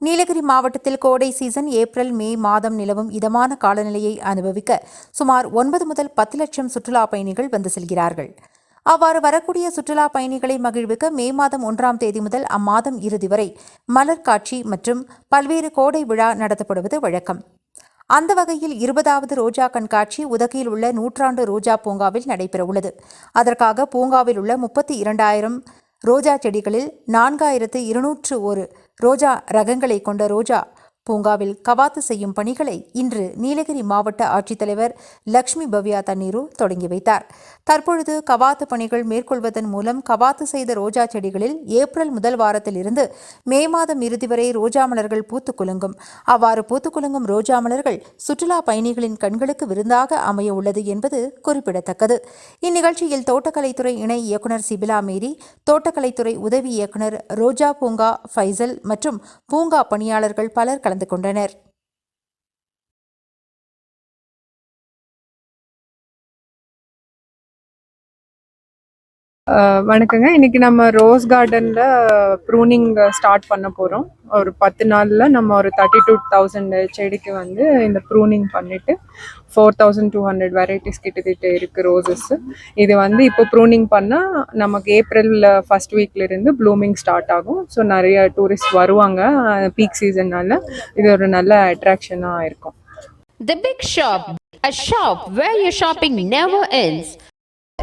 நீலகிரி மாவட்டத்தில் கோடை season April May மாதம் நிலவும் இதமான காலநிலையை அனுபவிக்க சுமார் ஒன்பது முதல் பத்து லட்சம் சுற்றுலா பயணிகள் வந்து செல்கிறார்கள். அவ்வாறு வரக்கூடிய சுற்றுலா பயணிகளை மகிழ்விக்க மே மாதம் ஒன்றாம் தேதி முதல் அம்மாதம் இறுதி வரை மலர் காட்சி மற்றும் பல்வேறு கோடை விழா நடத்தப்படுவது வழக்கம். அந்த வகையில் இருபதாவது ரோஜா கண்காட்சி உதகையில் உள்ள நூற்றாண்டு ரோஜா பூங்காவில் நடைபெறவுள்ளது. அதற்காக பூங்காவில் உள்ள முப்பத்தி இரண்டாயிரம் ரோஜா செடிகளில் நான்காயிரத்து இருநூற்று ஒரு ரோஜா ரகங்களை கொண்ட ரோஜா பூங்காவில் கவாத்து செய்யும் பணிகளை இன்று நீலகிரி மாவட்ட ஆட்சித்தலைவர் லக்ஷ்மி பவ்யா தண்ணீரு தொடங்கி வைத்தார். தற்பொழுது கவாத்து பணிகள் மேற்கொள்வதன் மூலம் கவாத்து செய்த ரோஜா செடிகளில் ஏப்ரல் முதல் வாரத்தில் இருந்து மே மாதம் இறுதி வரை ரோஜா மலர்கள் பூத்து குலுங்கும். அவ்வாறு பூத்து குலுங்கும் ரோஜா மலர்கள் சுற்றுலா பயணிகளின் கண்களுக்கு விருந்தாக அமைய உள்ளது என்பது குறிப்பிடத்தக்கது. இந்நிகழ்ச்சியில் தோட்டக்கலைத்துறை இணை இயக்குநர் சிபிலா மேரி தோட்டக்கலைத்துறை உதவி இயக்குநர் ரோஜா பூங்கா ஃபைசல் மற்றும் பூங்கா பணியாளர்கள் பலர் கலந்து கலந்து கொண்டனர். வணக்கங்க. இன்னைக்கு நம்ம ரோஸ் கார்டனில் ப்ரூனிங் ஸ்டார்ட் பண்ண போகிறோம் ஒரு பத்து நாளில் நம்ம ஒரு தேர்ட்டி டூ தௌசண்ட் செடிக்கு வந்து இந்த ப்ரூனிங் பண்ணிவிட்டு four thousand two hundred varieties கிட்டத்தட்ட இருக்கு ரோஸஸ்ஸு இது வந்து இப்போ ப்ரூனிங் பண்ணால் நமக்கு ஏப்ரலில் ஃபஸ்ட் வீக்ல இருந்து ப்ளூமிங் ஸ்டார்ட் ஆகும். ஸோ நிறைய டூரிஸ்ட் வருவாங்க பீக் சீசன்னால இது ஒரு நல்ல அட்ராக்ஷனாக இருக்கும். The Big Shop, a shop where your shopping never ends.